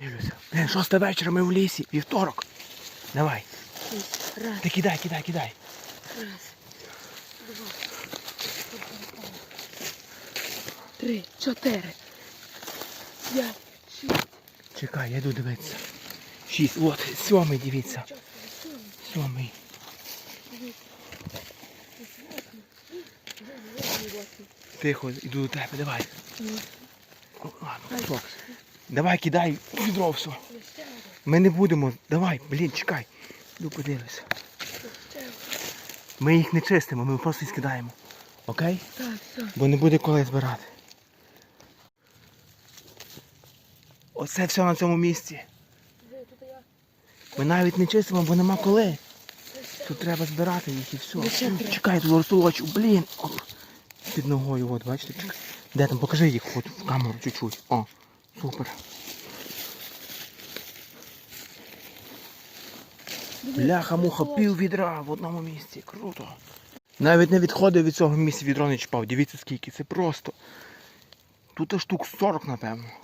Дивлюся. Блін, шоста вечора, ми в лісі, вівторок. Давай. Раз, Ти кидай, кидай, кидай. раз, два, три, чотири, п'ять, шість, Чекай, я йду дивитися. Шість. От, сьомий, дивіться. Сьомий. Тихо, йду до тебе, давай. Ладно, все. Давай, кидай у відро все. Ми не будемо. Давай, блін, чекай. Йду подивлюся. Ми їх не чистимо, ми просто їх скидаємо. Окей? Так, все. Бо не буде коли збирати. Оце все на цьому місці. Ми навіть не чистимо, бо нема коли. Тут треба збирати їх і все. Ну. Чекай, тут розтолочу, блін. Під ногою, от, бачите? Чекай. Де там, покажи їх от в камеру чуть-чуть. О, супер. Бляха, муха, пів відра в одному місці. Круто. Навіть не відходив від цього місця відро не чіпав. Дивіться скільки, це просто. Тут штук 40, напевно.